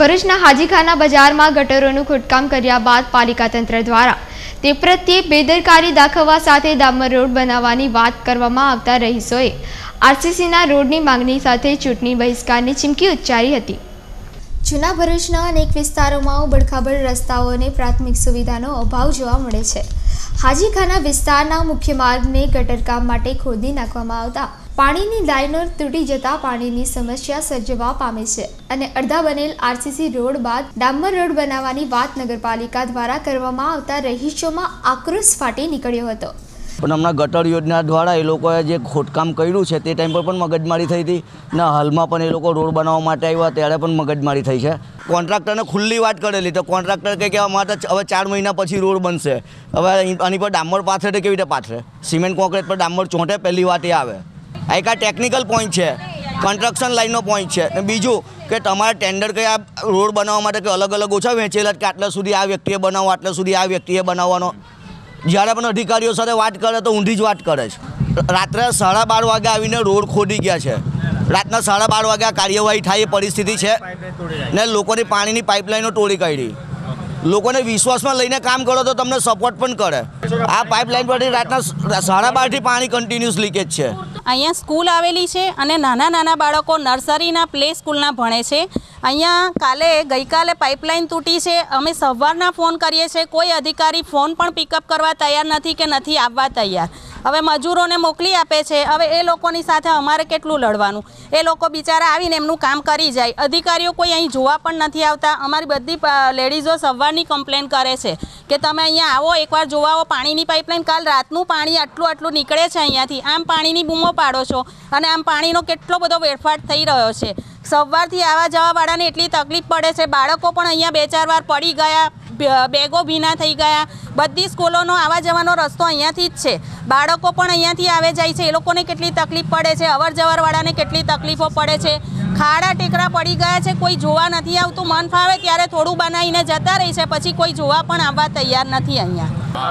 ભરૂચના હાજીખાના બજારમાં ગટરોનું ખોદકામ કર્યા બાદ પાલિકા તંત્ર દ્વારા તે પ્રત્યે બેદરકારી દાખવવા સાથે ડામર રોડ બનાવવાની વાત કરવામાં આવતા રહીશોએ આરસીસીના રોડની માંગણી સાથે ચૂંટણી બહિષ્કારની ચીમકી ઉચ્ચારી હતી. જૂના ભરૂચના અનેક વિસ્તારોમાં ઉબડખાબડ રસ્તાઓ અને પ્રાથમિક સુવિધાનો અભાવ જોવા મળે છે. હાજીખાના વિસ્તારના મુખ્ય માર્ગને ગટરકામ માટે ખોદી નાખવામાં આવતા પાણીની લાઇનો તૂટી જતા પાણીની સમસ્યા સર્જવા પામે છે અને અડધા બનેલ આરસીસી રોડ બાદ ડામર રોડ બનાવવાની વાત નગરપાલિકા દ્વારા કરવામાં આવતા રહીશોમાં આક્રોશ ફાટી નીકળ્યો હતો. પણ હમણાં ગટર યોજના દ્વારા એ લોકોએ જે ખોદકામ કર્યું છે તે ટાઈમ પર પણ મગજમારી થઈ હતી. ને, હાલમાં પણ એ લોકો રોડ બનાવવા માટે આવ્યા, ત્યારે પણ મગજમારી થઈ છે. કોન્ટ્રાક્ટરને ખુલ્લી વાત કરેલી, તો કોન્ટ્રાક્ટર કહે કે અમારે હવે ચાર મહિના પછી રોડ બનશે. હવે આની પર ડામર પાથરે કેવી રીતે પાથરે? સિમેન્ટ કોન્ક્રીટ પર ડામર ચોંટે, પહેલી વાત એ આવે. આ એક આ ટેકનિકલ પોઈન્ટ છે. કન્સ્ટ્રક્શન લાઇનનો પોઈન્ટ છે. અને બીજું કે તમારે ટેન્ડર કયા રોડ બનાવવા માટે કે અલગ અલગ ઓછા વેચેલા કે આટલા સુધી આ વ્યક્તિએ બનાવો આટલા સુધી આ વ્યક્તિએ બનાવવાનો. જ્યારે પણ અધિકારીઓ સાથે વાત કરે તો ઊંધી જ વાત કરે છે. રાત્રે સાડા બાર વાગે આવીને રોડ ખોદી ગયા છે. રાતના સાડા બાર વાગે આ કાર્યવાહી થાય એ પરિસ્થિતિ છે. ને લોકોની પાણીની પાઇપલાઇનો તોડી કાઢી. લોકોને વિશ્વાસમાં લઈને કામ કરો તો તમને સપોર્ટ પણ કરે. આ પાઇપલાઇન પરથી રાતના સાડા બારથી પાણી કન્ટિન્યુઅસ લીકેજ છે. અહીંયા સ્કૂલ આવેલી છે અને નાના નાના બાળકો નર્સરીના પ્લે સ્કૂલના ભણે છે. અહીંયા કાલે, ગઈકાલે પાઇપલાઇન તૂટી છે. અમે સવારના ફોન કરીએ છીએ. કોઈ અધિકારી ફોન પણ પિકઅપ કરવા તૈયાર નથી કે નથી આવવા તૈયાર. હવે મજૂરોને મોકલી આપે છે. હવે એ લોકોની સાથે અમારે કેટલું લડવાનું? એ લોકો બિચારા આવીને એમનું કામ કરી જાય. અધિકારીઓ કોઈ અહીં જોવા પણ નથી આવતા. અમારી બધી લેડીઝો સવારની કમ્પ્લેન કરે છે કે તમે અહીંયા આવો, એકવાર જોવા આવો પાણીની પાઇપલાઇન કાલ રાતનું પાણી આટલું આટલું નીકળે છે અહીંયાથી. આમ પાણીની બૂમો પાડો છો અને આમ પાણીનો કેટલો બધો વેડફાટ થઈ રહ્યો છે. સવારથી આવવા જવાવાળાને એટલી તકલીફ પડે છે. બાળકો પણ અહીંયા બે ચાર વાર પડી ગયા બેગો ભીના થઈ ગયા. બધી સ્કૂલોનો આવવા જવાનો રસ્તો અહીંયાથી જ છે. બાળકો પણ અહીંયાથી આવે જાય છે. એ લોકોને કેટલી તકલીફ પડે છે. અવર જવરવાળાને કેટલી તકલીફો પડે છે. ખાડા ટેકરા પડી ગયા છે કોઈ જોવા નથી આવતું મન ફાવે ત્યારે થોડું બનાવીને જતા રહી છે પછી કોઈ જોવા પણ આવવા તૈયાર નથી અહીંયા.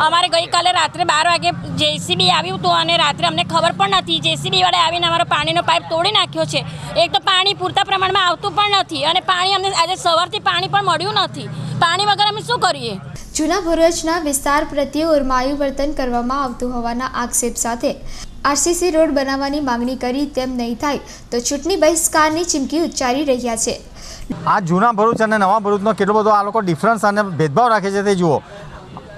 અમારે ગઈકાલે રાત્રે બાર વાગે જેસીબી આવ્યું હતું અને રાત્રે અમને ખબર પણ નથી. જેસીબી વાળા આવીને અમારો પાણીનો પાઇપ તોડી નાખ્યો છે. એક તો પાણી પૂરતા પ્રમાણમાં આવતું પણ નથી અને પાણી અમને આજે સવારથી પાણી પણ મળ્યું નથી. પાણી વગર અમે શું કરીએ? જૂના ભરૂચના વિસ્તાર પ્રત્યે ઓરમાયું વર્તન કરવામાં આવતું હોવાના આક્ષેપ સાથે આરસીસી રોડ બનાવવાની માંગણી કરી તેમ નહીં થાય તો ચૂંટણી બહિષ્કારની ચીમકી ઉચ્ચારી રહ્યા છે. આ જૂના ભરૂચ અને નવા ભરૂચનો કેટલો બધો આ લોકો ડિફરન્સ અને ભેદભાવ રાખે છે તે જુઓ.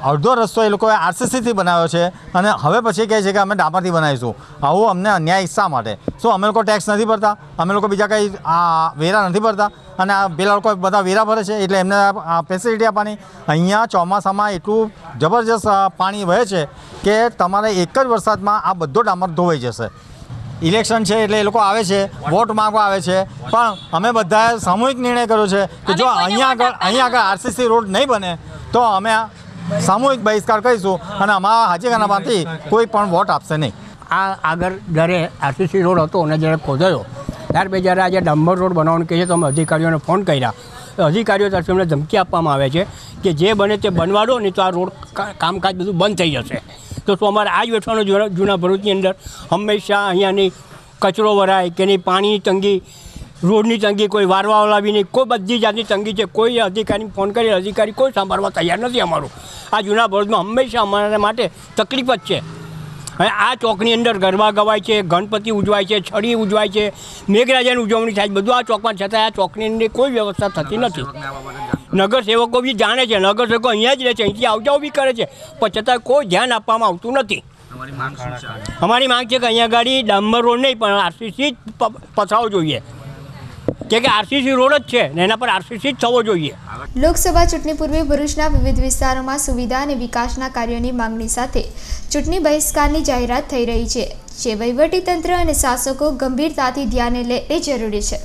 અડધો રસ્તો એ લોકોએ આરસીસીથી બનાવ્યો છે અને હવે પછી કહે છે કે અમે ડામરથી બનાવીશું. આવું અમને અન્યાય શા માટે? શું અમે લોકો ટેક્સ નથી ભરતા? અમે લોકો બીજા કંઈ આ વેરા નથી ભરતા? અને આ પેલા લોકો બધા વેરા ભરે છે એટલે એમને ફેસિલિટી આપવાની. અહીંયા ચોમાસામાં એટલું જબરજસ્ત પાણી વહે છે કે તમારે એક જ વરસાદમાં આ બધો ડામર ધોવાઈ જશે. ઇલેક્શન છે એટલે એ લોકો આવે છે વોટ માંગવા આવે છે. પણ અમે બધાએ સામૂહિક નિર્ણય કર્યો છે કે જો અહીંયા આગળ અહીંયા આગળ આરસીસી રોડ નહીં બને તો અમે સામૂહિક બહિષ્કાર કરીશું અને અમારા હાજીખાનામાંથી કોઈ પણ વોટ આપશે નહીં. આ આગળ જ્યારે આરસીસી રોડ હતો અને જ્યારે ખોદાયો ત્યાર પછી જ્યારે આજે ડાંબર રોડ બનાવવાનું કહે છે, તો અમે અધિકારીઓને ફોન કર્યા. અધિકારીઓ તરફથી અમને ધમકી આપવામાં આવે છે કે જે બને તે બનવા દો નહીં તો આ રોડ કામકાજ બધું બંધ થઈ જશે. તો શું અમારે આ જ વેઠવાનું જૂના ભરૂચની અંદર? હંમેશા અહીંયાની કચરો ભરાય કે નહીં પાણીની તંગી રોડની તંગી કોઈ વારવા લાવી નહીં. કોઈ બધી જાતની તંગી છે. કોઈ અધિકારીને ફોન કરી અધિકારી કોઈ સાંભળવા તૈયાર નથી અમારું. આ જૂના ભરૂચમાં હંમેશા અમારા માટે તકલીફ જ છે. હવે આ ચોકની અંદર ગરબા ગવાય છે ગણપતિ ઉજવાય છે છડી ઉજવાય છે મેઘરાજાની ઉજવણી થાય બધું આ ચોકમાં છતાં આ ચોકની અંદર કોઈ વ્યવસ્થા થતી નથી. નગરસેવકો બી જાણે છે. નગરસેવકો અહીંયા જ રહે છે. અહીંથી આવજાવ બી કરે છે. પણ છતાં કોઈ ધ્યાન આપવામાં આવતું નથી. અમારી માંગ છે? કે અહીંયા ગાડી ડામર રોડ નહીં પણ આરસીસી જ પથરાવો જોઈએ. કે કે આરસીસી રોડ જ છે એના પર આરસીસી જ થવો જોઈએ. લોકસભા ચૂંટણી પૂર્વે ભરૂચના વિવિધ વિસ્તારોમાં સુવિધા અને વિકાસના કાર્યોની માંગણી સાથે ચૂંટણી બહિષ્કારની જાહેરાત થઈ રહી છે. જે વહીવટીતંત્ર અને શાસકો ગંભીરતાથી ધ્યાને લે એ જરૂરી છે.